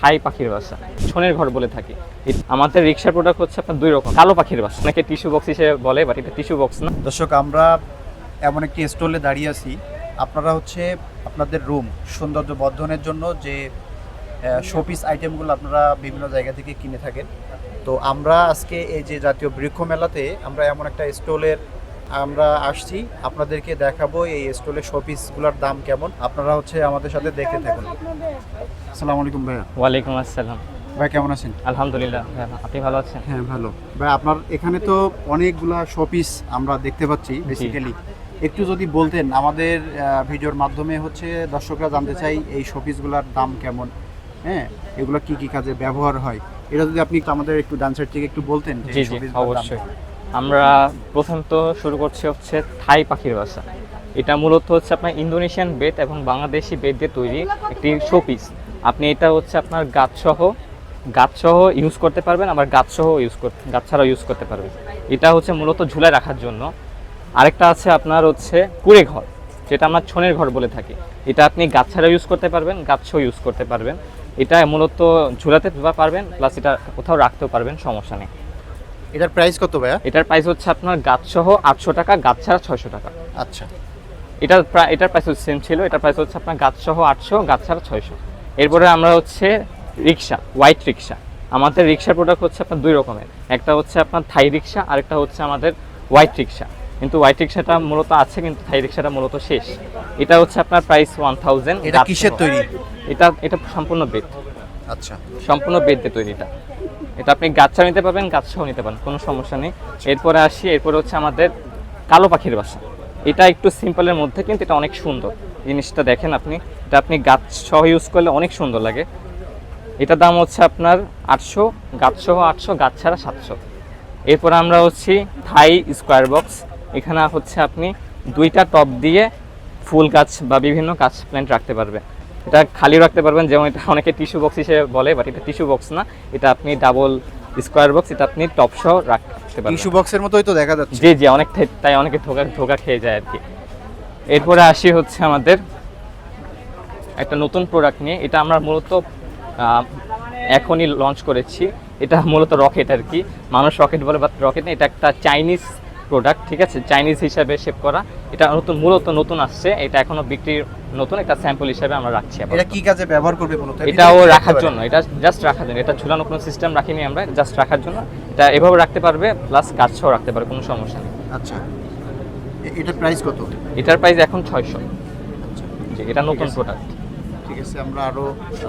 থাই পাখির বাসা। ছনের ঘর বলে থাকি। আমাদের রিক্সার প্রোডাক্ট হচ্ছে আপনার দুই রকম। কালো পাখির বাসা। অনেকে টিস্যু বক্স হিসেবে বলে বাট এটা টিস্যু বক্স না। দর্শক, আমরা এমন একটি স্টলে দাঁড়িয়ে আছি। আপনারা হচ্ছে আপনাদের রুম সৌন্দর্য বর্ধনের জন্য যে শোপিস আইটেমগুলো আপনারা বিভিন্ন জায়গা থেকে কিনে থাকেন। তো আমরা আজকে এই যে জাতীয় বৃক্ষ মেলাতে আমরা এমন একটা স্টলের আমরা আসছি আপনাদেরকে দেখাবো এই স্টলের শোপিসগুলোর দাম কেমন। আপনারা হচ্ছে আমাদের সাথে দেখতে থাকুন। আসসালামু আলাইকুম ভাইয়া। ওয়ালাইকুম আসসালাম। ভাই কেমন আছেন? আলহামদুলিল্লাহ আপনি ভালো আছেন? হ্যাঁ ভালো। ভাই আপনার এখানে তো অনেকগুলা শোপিস আমরা দেখতে পাচ্ছি বেসিক্যালি একটু যদি বলতেন আমাদের ভিডিওর মাধ্যমে হচ্ছে দর্শকরা জানতে চাই এই শোপিসগুলোর দাম কেমন? হ্যাঁ এগুলো কি কি কাজে ব্যবহার হয়? এটা যদি আপনি আমাদের একটু ডান সাইড থেকে একটু বলতেন যে জি এই জি showpiece গুলোর দাম? আমরা প্রথম তো শুরু করছি হচ্ছে থাই পাখির বাসা। এটা মূলত হচ্ছে আপনার ইন্দোনেশিয়ান বেত এবং বাংলাদেশি বেত দিয়ে তৈরি একটি শোপিস। আপনি এটা হচ্ছে আপনার গাছসহ গাছসহ ইউজ করতে পারবেন, আবার গাছসহ ইউজ করতে গাছ ছাড়াও ইউজ করতে পারবেন। এটা হচ্ছে মূলত ঝুলায় রাখার জন্য। আরেকটা আছে আপনার হচ্ছে কুড়ে ঘর, যেটা আমরা ছনের ঘর বলে থাকি। এটা আপনি গাছ ছাড়া ইউজ করতে পারবেন গাছসহ ইউজ করতে পারবেন। এটা মূলত ঝুলাতে পারবেন প্লাস এটা কোথাও রাখতেও পারবেন, সমস্যা নেই। এটার প্রাইস কত ভাইয়া? এটার প্রাইস হচ্ছে আপনার গাছ সহ আটশো টাকা গাছ ছাড়া ছয়শো টাকা। আচ্ছা। এটার প্রায় এটার প্রাইস হচ্ছে সেম ছিল এটার প্রাইস হচ্ছে আপনার গাছ সহ আটশো গাছ ছাড়া ছয়শো। এরপরে আমরা হচ্ছে রিক্সা হোয়াইট রিক্সা। আমাদের রিক্সার প্রোডাক্ট হচ্ছে আপনার দুই রকমের। একটা হচ্ছে আপনার থাই রিক্সা আরেকটা হচ্ছে আমাদের হোয়াইট রিক্সা। কিন্তু হোয়াইট রিক্সাটা মূলত আছে কিন্তু থাই রিক্সাটা মূলত শেষ। এটা হচ্ছে আপনার প্রাইস ওয়ান থাউজেন্ড এটা কিসের তৈরি? এটা এটা সম্পূর্ণ বেদ আচ্ছা। সম্পূর্ণ বেদ দিয়ে তৈরি এটা এটা আপনি গাছটা নিতে পারবেন গাছটাও নিতে পারেন, কোনো সমস্যা নেই। এরপরে আসি, এরপরে হচ্ছে আমাদের কালো পাখির বাসা। এটা একটু সিম্পলের মধ্যে, কিন্তু এটা অনেক সুন্দর। জিনিসটা দেখেন আপনি, এটা আপনি গাছ সহ ইউজ করলে অনেক সুন্দর লাগে। এটার দাম হচ্ছে আপনার আটশো গাছ সহ আটশো গাছ ছাড়া সাতশো। এরপর আমরা হচ্ছি থাই স্কোয়ার বক্স। এখানে হচ্ছে আপনি দুইটা টপ দিয়ে ফুল গাছ বা বিভিন্ন গাছ প্ল্যান্ট রাখতে পারবেন এটা খালি রাখতে পারবেন যেমন এটা অনেকে টিস্যু বক্স হিসেবে বলে বাট এটা টিস্যু বক্স না। এটা আপনি ডাবল স্কোয়ার বক্স এটা আপনি টপ সহ রাখতে পারবেন। টিস্যু বক্সের মতোই তো দেখা যাচ্ছে। জি জি অনেক তাই অনেকে ধোকা ধোকা খেয়ে যায় আর কি। এরপরে আসি হচ্ছে আমাদের একটা নতুন প্রোডাক্ট নিয়ে। এটা আমরা মূলত এখনই লঞ্চ করেছি। এটা মূলত রকেট আর কি। মানুষ রকেট বলে বাট রকেট না এটা একটা চাইনিজ প্রোডাক্ট ঠিক আছে? চাইনিজ হিসাবে শেপ করা। এটা নতুন মূলত নতুন আসছে। এটা এখনও বিক্রির নতুন একটা স্যাম্পল হিসাবে আমরা রাখছি এটা কি কাজে ব্যবহার করবে মূলত? এটাও রাখার জন্য। এটা জাস্ট রাখার জন্য। এটা ঝুলানো কোনো সিস্টেম রাখিনি আমরা। জাস্ট রাখার জন্য। এটা এভাবে রাখতে পারবে প্লাস গাছও রাখতে পারবে কোনো সমস্যা নেই। আচ্ছা। এটার প্রাইস কত? এটার প্রাইস এখন ছয়শো। জি এটা নতুন প্রোডাক্ট ঠিক আছে আমরা আরও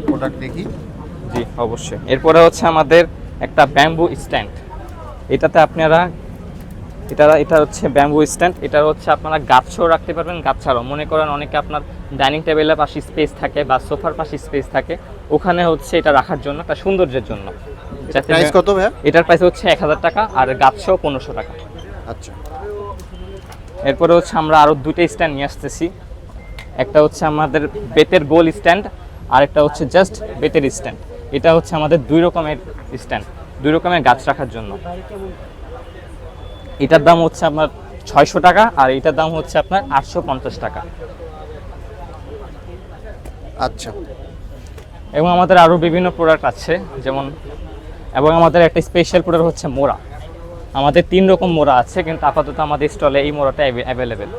প্রোডাক্ট দেখি। জি অবশ্যই। এরপরে হচ্ছে আমাদের একটা ব্যাম্বু স্ট্যান্ড এটাতে আপনারা এটা এটা হচ্ছে ব্যাম্বু স্ট্যান্ড এটা হচ্ছে আপনারা গাছও রাখতে পারবেন গাছ ছাড়াও। মনে করেন অনেকে আপনার ডাইনিং টেবিলের পাশে স্পেস থাকে বা সোফার পাশে স্পেস থাকে ওখানে হচ্ছে এটা রাখার জন্য একটা সৌন্দর্যের জন্য। প্রাইস কত এটার প্রাইস হচ্ছে এক হাজার টাকা আর গাছও পনেরোশো টাকা। আচ্ছা। এরপরে হচ্ছে আমরা আরও দুটো স্ট্যান্ড নিয়ে আসতেছি। একটা হচ্ছে আমাদের বেতের গোল স্ট্যান্ড আর একটা হচ্ছে জাস্ট বেতের স্ট্যান্ড এটা হচ্ছে আমাদের দুই রকমের স্ট্যান্ড দুই রকমের গাছ রাখার জন্য। এটার দাম হচ্ছে আপনার ছয়শো টাকা আর এটার দাম হচ্ছে আপনার আটশো পঞ্চাশ টাকা। আচ্ছা। এবং আমাদের আরও বিভিন্ন প্রোডাক্ট আছে যেমন এবং আমাদের একটা স্পেশাল প্রোডাক্ট হচ্ছে মোড়া। আমাদের তিন রকম মোড়া আছে কিন্তু আপাতত আমাদের স্টলে এই মোড়াটা অ্যাভেলেবেল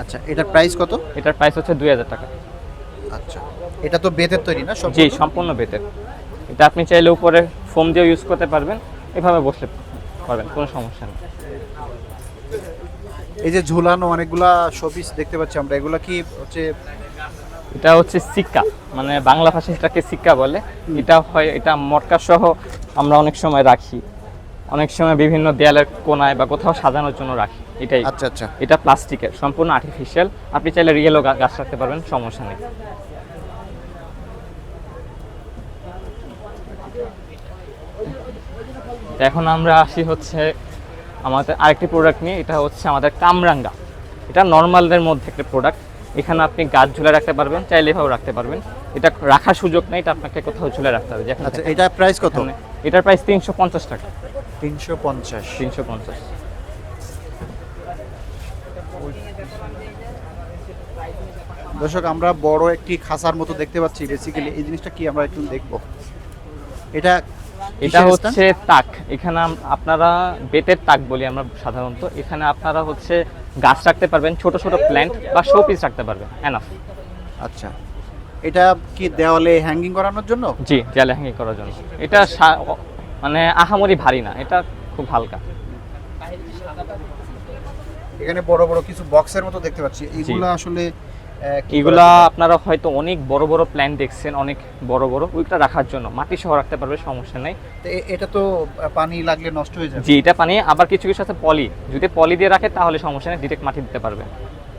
আচ্ছা এটার প্রাইস কত? এটার প্রাইস হচ্ছে দুই হাজার টাকা। আচ্ছা এটা তো বেতের তৈরি না জি সম্পূর্ণ? বেতের। এটা আপনি চাইলে উপরে ফোম দিয়েও ইউজ করতে পারবেন এভাবে বসতে পারবেন কোনো সমস্যা নেই। এই যে ঝুলানো অনেকগুলা শোপিস দেখতে পাচ্ছি আমরা এগুলা কি হচ্ছে এটা হচ্ছে সিক্কা মানে বাংলা ভাষায় এটাকে সিক্কা বলে। এটা হয় এটা মটকা সহ আমরা অনেক সময় রাখি। অনেক সময় বিভিন্ন দেয়ালের কোনায় বা কোথাও সাজানোর জন্য রাখি এটাই। আচ্ছা আচ্ছা। এটা প্লাস্টিকের সম্পূর্ণ আর্টিফিশিয়াল আপনি চাইলে রিয়েলও গাছ রাখতে পারবেন সমস্যা নেই। এখন আমরা আসি হচ্ছে আমাদের আরেকটি প্রোডাক্ট নিয়ে এটা হচ্ছে আমাদের কামরাঙ্গা। এটা নর্মালদের মধ্যে একটা প্রোডাক্ট এখানে আপনি গাছ ঝুলে রাখতে পারবেন চাইলে এভাবে রাখতে পারবেন। এটা রাখার সুযোগ নেই এটা আপনাকে কোথাও ঝুলে রাখতে হবে। আচ্ছা এটা প্রাইস কত? এটার প্রাইস তিনশো পঞ্চাশ টাকা। তিনশো পঞ্চাশ। তিনশো পঞ্চাশ। দর্শক আমরা বড় একটি খাসার মতো দেখতে পাচ্ছি। বেসিক্যালি এই জিনিসটা কি আমরা একটু দেখব? এটা এটা হচ্ছে তাক। এখানে আপনারা বেতের তাক বলি আমরা সাধারণত। এখানে আপনারা হচ্ছে গাছ রাখতে পারবেন ছোট ছোট প্ল্যান্ট বা শো পিস রাখতে পারবেন। এনাফ? আচ্ছা। এটা কি দেওয়ালে হ্যাঙ্গিং করানোর জন্য? জি দেওয়ালে হ্যাঙ্গিং করার জন্য। এটা মানে আহামরি ভারী না এটা খুব হালকা। এখানে বড় বড় কিছু বক্সের মতো দেখতে পাচ্ছি। এইগুলো আসলে এগুলা আপনারা হয়তো অনেক বড় বড় প্ল্যান দেখছেন অনেক বড় বড় ওইটা রাখার জন্য। মাটি সহ রাখতে পারবে সমস্যা নেই। তো এটা তো পানি লাগলে নষ্ট হয়ে যাবে। জি এটা পানি আবার কিছু কিছু আছে পলি। যদি পলি দিয়ে রাখে তাহলে সমস্যা নেই ডিরেক্ট মাটি দিতে পারবে।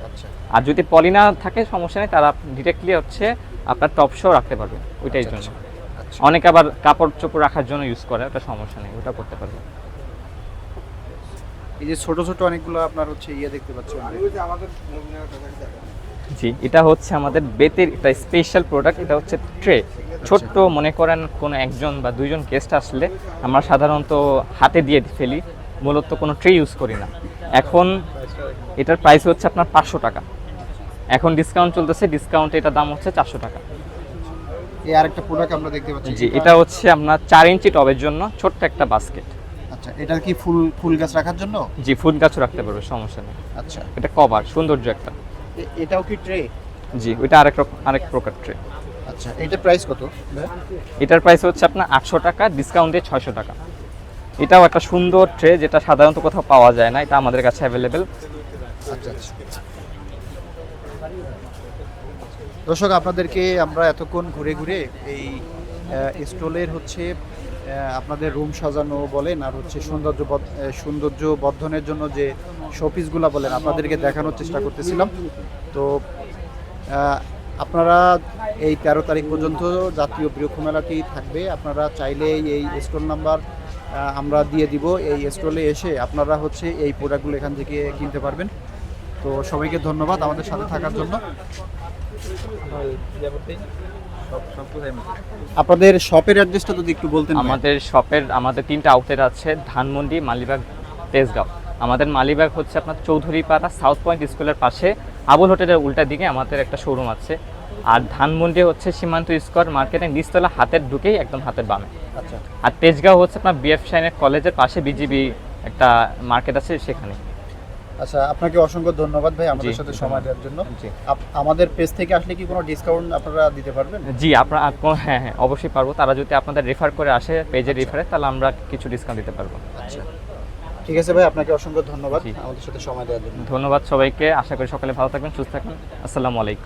আচ্ছা। আর যদি পলি না থাকে সমস্যা নেই তারা ডিরেক্টলি হচ্ছে আপনার টপ শো রাখতে পারবে ওইটাই আচ্ছা, জন্য। অনেক আবার কাপড় চোপড় রাখার জন্য ইউজ করে ওটা সমস্যা নেই ওটা করতে পারবে। এই যে ছোট ছোট অনেকগুলো আপনার হচ্ছে ইয়ে দেখতে পাচ্ছি জি এটা হচ্ছে আমাদের বেতের একটা স্পেশাল প্রোডাক্ট এটা হচ্ছে ট্রে ছোট্ট মনে করেন কোনো একজন বা দুইজন গেস্ট আসলে আমরা সাধারণত হাতে দিয়ে ফেলি মূলত কোনো ট্রে ইউজ করি না। এখন এটার প্রাইস হচ্ছে আপনার পাঁচশো টাকা। এখন ডিসকাউন্ট চলতেছে ডিসকাউন্ট এটার দাম হচ্ছে চারশো টাকা। এই আরেকটা প্রোডাক্ট আমরা দেখতে পাচ্ছি। জি এটা হচ্ছে আপনার চার ইঞ্চি টবের জন্য ছোট্ট একটা বাস্কেট আচ্ছা এটা কি ফুল ফুল গাছ রাখার জন্য? জি ফুল গাছও রাখতে পারবে সমস্যা নেই। আচ্ছা। এটা কভার সৌন্দর্য একটা। এটাও কি ট্রে জি ওইটা আরেক রকম আরেক প্রকার ট্রে আচ্ছা এটা প্রাইস কত? এটার প্রাইস হচ্ছে আপনার আটশো টাকা ডিসকাউন্ট দিয়ে ছয়শো টাকা। এটাও একটা সুন্দর ট্রে যেটা সাধারণত কোথাও পাওয়া যায় না এটা আমাদের কাছে অ্যাভেলেবেল আচ্ছা আচ্ছা। দর্শক আপনাদেরকে আমরা এতক্ষণ ঘুরে ঘুরে এই স্টলের হচ্ছে আপনাদের রুম সাজানো বলেন আর হচ্ছে সৌন্দর্য সৌন্দর্য বর্ধনের জন্য যে শোপিসগুলো বলেন, আপনাদেরকে দেখানোর চেষ্টা করতেছিলাম। তো আপনারা এই তেরো তারিখ পর্যন্ত জাতীয় বৃক্ষ মেলাটি থাকবে। আপনারা চাইলে এই স্টল নাম্বার আমরা দিয়ে দিব। এই স্টলে এসে আপনারা হচ্ছে এই প্রোডাক্টগুলো এখান থেকে কিনতে পারবেন। তো সবাইকে ধন্যবাদ আমাদের সাথে থাকার জন্য। আপনাদের শপের অ্যাড্রেসটা যদি একটু বলতেন আমাদের শপের আমাদের তিনটা আউটলেট আছে ধানমন্ডি মালিবাগ তেজগাঁও। আমাদের মালিবাগ হচ্ছে আপনার চৌধুরীপাড়া সাউথ পয়েন্ট স্কুলের পাশে। আবুল হোটেলের উল্টা দিকে আমাদের একটা শোরুম আছে। আর ধানমন্ডি হচ্ছে সীমান্ত স্কোয়ার মার্কেটের নিচতলা হাতের ঢুকেই একদম হাতের বামে। আচ্ছা। আর তেজগাঁও হচ্ছে আপনার বিএফ শাইনের কলেজের পাশে বিজিবি একটা মার্কেট আছে সেখানে। আচ্ছা আপনাকে অসংখ্য ধন্যবাদ ভাই আমাদের সাথে সময় দেওয়ার জন্য। আমাদের পেজ থেকে আসলে কি কোনো ডিসকাউন্ট আপনারা দিতে পারবেন? জি আপনারা হ্যাঁ হ্যাঁ অবশ্যই পারব। তারা যদি আপনাদের রেফার করে আসে পেজের রেফারে তাহলে আমরা কিছু ডিসকাউন্ট দিতে পারব। আচ্ছা। ঠিক আছে ভাই আপনাকে অসংখ্য ধন্যবাদ আমাদের সাথে সময় দেওয়ার জন্য। ধন্যবাদ সবাইকে। আশা করি সকালে ভালো থাকবেন সুস্থ থাকবেন। আসসালামু আলাইকুম।